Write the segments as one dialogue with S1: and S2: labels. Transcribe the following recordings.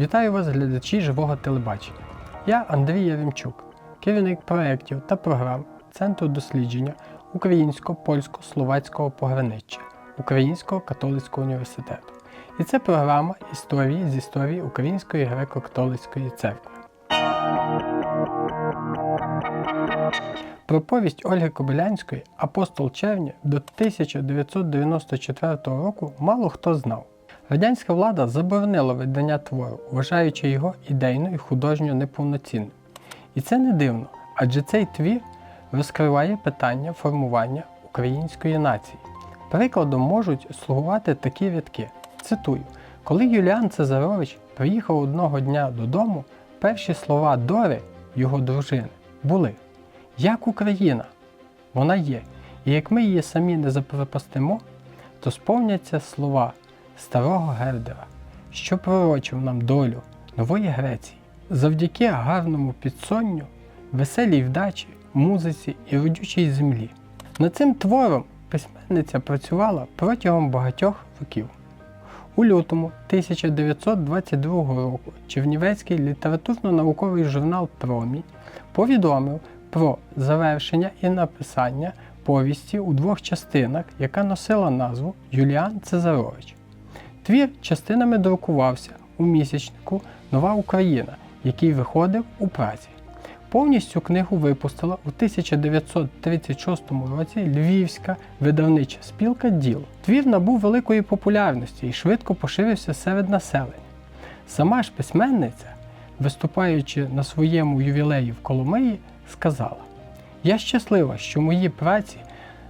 S1: Вітаю вас, глядачі живого телебачення. Я Андрій Яремчук, керівник проєктів та програм Центру дослідження українсько-польсько-словацького пограниччя Українського католицького університету. І це програма історії з історії Української греко-католицької церкви. Про повість Ольги Кобилянської Апостол червня до 1994 року мало хто знав. Радянська влада заборонила видання твору, вважаючи його ідейно і художньо неповноцінним. І це не дивно, адже цей твір розкриває питання формування української нації. Прикладом можуть слугувати такі рядки. Цитую: коли Юліан Цезарович приїхав одного дня додому, перші слова Дори, його дружини, були як Україна, вона є, і як ми її самі не запропастимо, то сповняться слова старого Гердера, що пророчив нам долю нової Греції. Завдяки гарному підсонню, веселій вдачі, музиці і родючій землі. Над цим твором письменниця працювала протягом багатьох років. У лютому 1922 року Чернівецький літературно-науковий журнал Промі повідомив про завершення і написання повісті у двох частинах, яка носила назву Юліан Цезарович. Твір частинами друкувався у місячнику Нова Україна, який виходив у праці. Повністю книгу випустила у 1936 році Львівська видавнича спілка Діл. Твір набув великої популярності і швидко поширився серед населення. Сама ж письменниця, виступаючи на своєму ювілеї в Коломиї, сказала: Я щаслива, що мої праці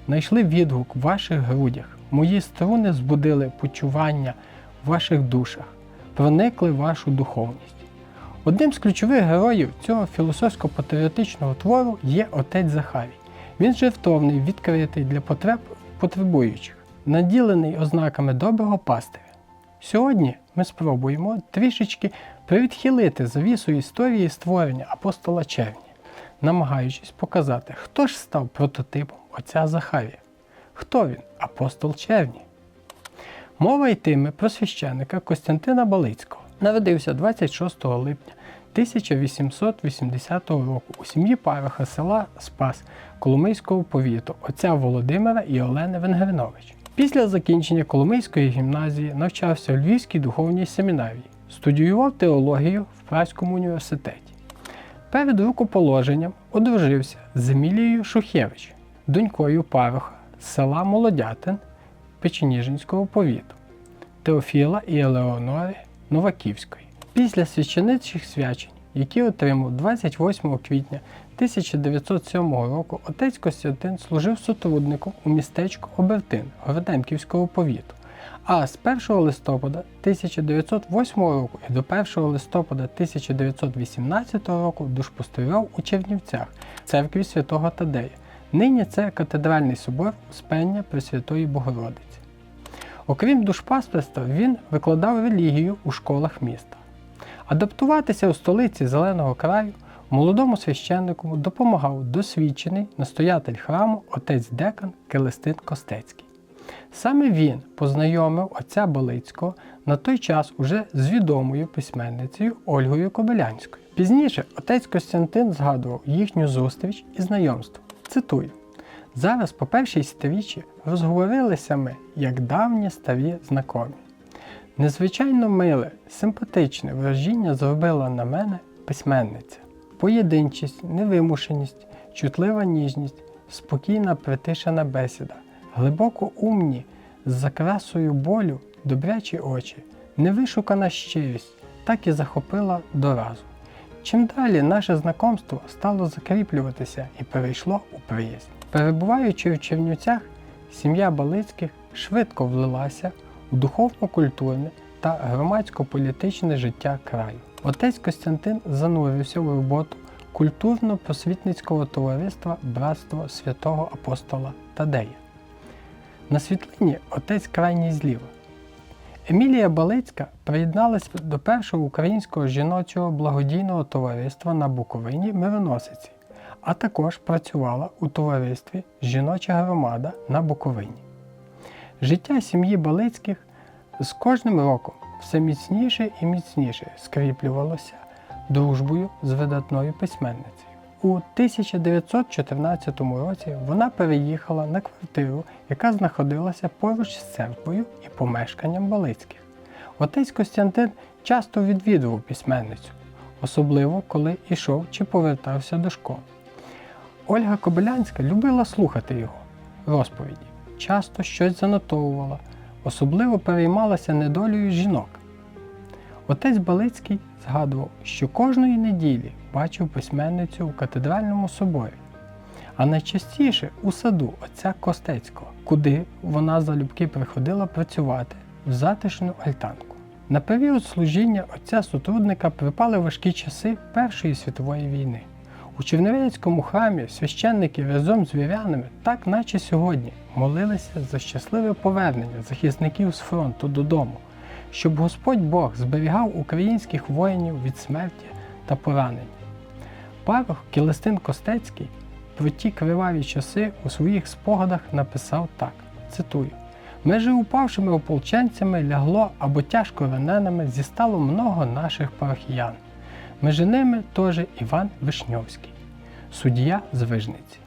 S1: знайшли відгук в ваших грудях, мої струни збудили почування в ваших душах, проникли в вашу духовність. Одним з ключових героїв цього філософсько-патріотичного твору є отець Захарій. Він жертовний, відкритий для потреб потребуючих, наділений ознаками доброго пастиря. Сьогодні ми спробуємо трішечки привідхилити завісу історії створення апостола Червня, намагаючись показати, хто ж став прототипом отця Захарія. Хто він? Апостол Червні. Мова йтиме про священника Костянтина Балицького. Народився 26 липня 1880 року у сім'ї пароха села Спас Коломийського повіту отця Володимира і Олени Венгернович. Після закінчення Коломийської гімназії навчався у Львівській духовній семінарії, студіював теологію в Праському університеті. Перед рукоположенням одружився з Емілією Шухевич, донькою пароха села Молодятин Печеніжинського повіту, Теофіла і Елеонори Новаківської. Після священичих свячень, які отримав 28 квітня 1907 року, отець Костянтин служив сотрудником у містечку Обертин Городенківського повіту. А з 1 листопада 1908 року і до 1 листопада 1918 року душпостерював у Чернівцях церкві святого Тадея. Нині це катедральний собор Успення Пресвятої Богородиці. Окрім душпастерства, він викладав релігію у школах міста. Адаптуватися у столиці Зеленого краю молодому священнику допомагав досвідчений настоятель храму отець Декан Келестин Костецький. Саме він познайомив отця Балицького на той час уже з відомою письменницею Ольгою Кобилянською. Пізніше отець Костянтин згадував їхню зустріч і знайомство. Цитую: Зараз, по першій сторіччі, розговорилися ми, як давні старі знакомі. Незвичайно миле, симпатичне вражіння зробила на мене письменниця. Поєдинчість, невимушеність, чутлива ніжність, спокійна притишена бесіда, глибоко умні, з закрасою болю, добрячі очі, невишукана щирість, так і захопила доразу. Чим далі наше знакомство стало закріплюватися і перейшло у приязнь. Перебуваючи в Чернівцях, сім'я Балицьких швидко влилася у духовно-культурне та громадсько-політичне життя краю. Отець Костянтин занурився в роботу культурно-просвітницького товариства Братство святого апостола Тадея. На світлині отець крайній зліва. Емілія Балицька приєдналася до першого українського жіночого благодійного товариства на Буковині Мироносиці, а також працювала у товаристві Жіноча громада на Буковині. Життя сім'ї Балицьких з кожним роком все міцніше і міцніше скріплювалося дружбою з видатною письменницею. У 1914 році вона переїхала на квартиру, яка знаходилася поруч з церквою і помешканням Балицьких. Отець Костянтин часто відвідував письменницю, особливо коли йшов чи повертався до школи. Ольга Кобилянська любила слухати його розповіді, часто щось занотовувала, особливо переймалася недолею жінок. Отець Балицький згадував, що кожної неділі бачив письменницю у катедральному соборі, а найчастіше у саду отця Костецького, куди вона залюбки приходила працювати в затишну альтанку. На період служіння отця Сотрудника припали важкі часи Першої світової війни. У Чернівецькому храмі священники разом з вірянами, так наче сьогодні, молилися за щасливе повернення захисників з фронту додому, щоб Господь Бог зберігав українських воїнів від смерті та поранень. Парох Келестин Костецький про ті криваві часи у своїх спогадах написав так: цитую. Межи упавшими ополченцями лягло або тяжко раненими зістало много наших парохіян. Межи ними теж Іван Вишньовський, суддя з Вижниці.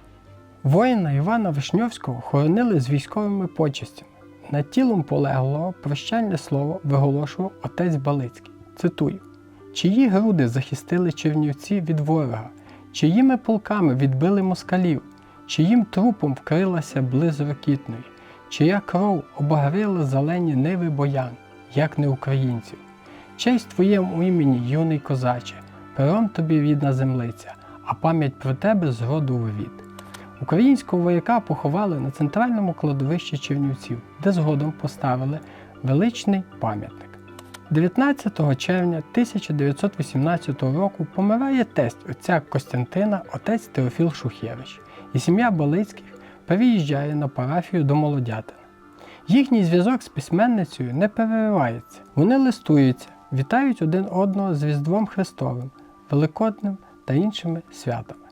S1: Воїна Івана Вишньовського хоронили з військовими почестями. Над тілом полеглого прощальне слово виголошував отець Балицький. Цитую: Чиї груди захистили чернівці від ворога, чиїми полками відбили москалів, чиїм трупом вкрилася близ ракітної, чия кров обагрила зелені ниви боян, як не українців. Честь твоєму імені, юний козаче, пером тобі рідна землиця, а пам'ять про тебе з роду в рід. Українського вояка поховали на центральному кладовищі Чернівців, де згодом поставили величний пам'ятник. 19 червня 1918 року помирає тесть отця Костянтина, отець Теофіл Шухевич, і сім'я Балицьких переїжджає на парафію до Молодятина. Їхній зв'язок з письменницею не переривається. Вони листуються, вітають один одного з Різдвом Христовим, Великодним та іншими святами.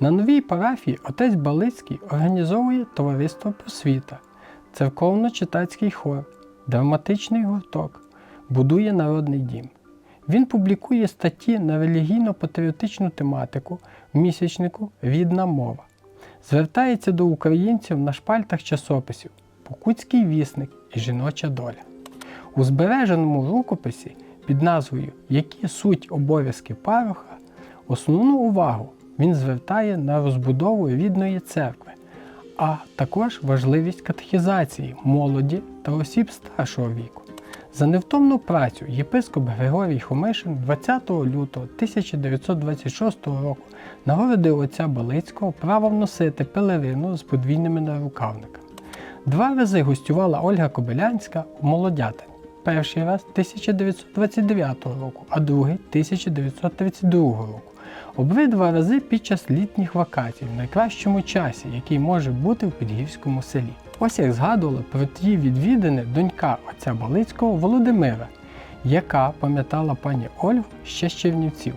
S1: На новій парафії отець Балицький організовує товариство просвіта, церковно-читацький хор, драматичний гурток, будує народний дім. Він публікує статті на релігійно-патріотичну тематику в місячнику Рідна мова, звертається до українців на шпальтах часописів Покутський вісник і жіноча доля. У збереженому рукописі під назвою Які суть обов'язки пароха основну увагу він звертає на розбудову рідної церкви, а також важливість катехізації молоді та осіб старшого віку. За невтомну працю єпископ Григорій Хомишин 20 лютого 1926 року нагородив отця Балицького правом носити пелерину з подвійними нарукавниками. Два рази гостювала Ольга Кобилянська у Молодятині. Перший раз 1929 року, а другий 1932 року. Обидва рази під час літніх вакацій в найкращому часі, який може бути в Підгірському селі. Ось як згадувала про ті відвідини донька отця Балицького Володимира, яка пам'ятала пані Ольгу ще з Чернівців.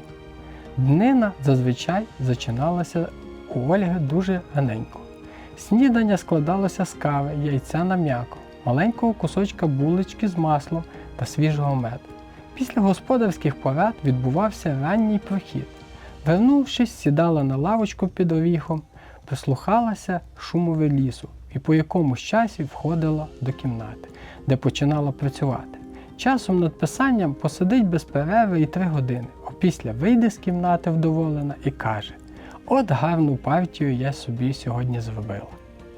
S1: Днина зазвичай зачиналася у Ольги дуже раненько. Снідання складалося з кави, яйця на м'яко, маленького кусочка булочки з маслом та свіжого меду. Після господарських порад відбувався ранній прохід. Вернувшись, сідала на лавочку під оріхом, прислухалася шумові лісу і по якомусь часі входила до кімнати, де починала працювати. Часом над писанням посидить без перерви і три години, опісля вийде з кімнати вдоволена і каже: От гарну партію я собі сьогодні зробила.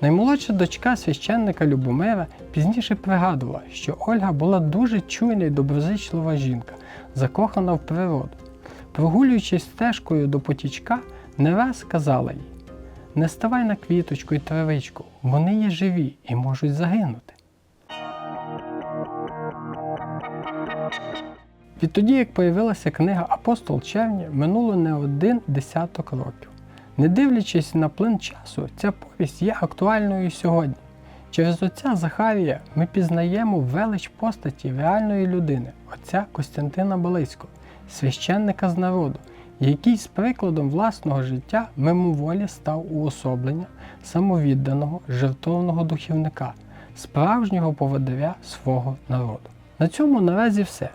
S1: Наймолодша дочка священника Любомира пізніше пригадувала, що Ольга була дуже чуйна й доброзичлива жінка, закохана в природу. Прогулюючись стежкою до потічка, не раз казала їй: не ставай на квіточку і травичку, вони є живі і можуть загинути. Відтоді, як появилася книга Апостол Черні, минуло не один десяток років. Не дивлячись на плин часу, ця повість є актуальною сьогодні. Через отця Захарія ми пізнаємо велич постаті реальної людини, отця Костянтина Балицького, священника з народу, який з прикладом власного життя мимоволі став уособлення самовідданого жертовного духівника, справжнього поводиря свого народу. На цьому наразі все.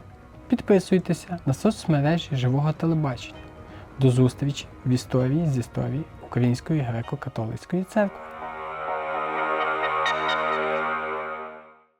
S1: Підписуйтеся на соцмережі живого телебачення. До зустрічі в історії з історії Української греко-католицької церкви.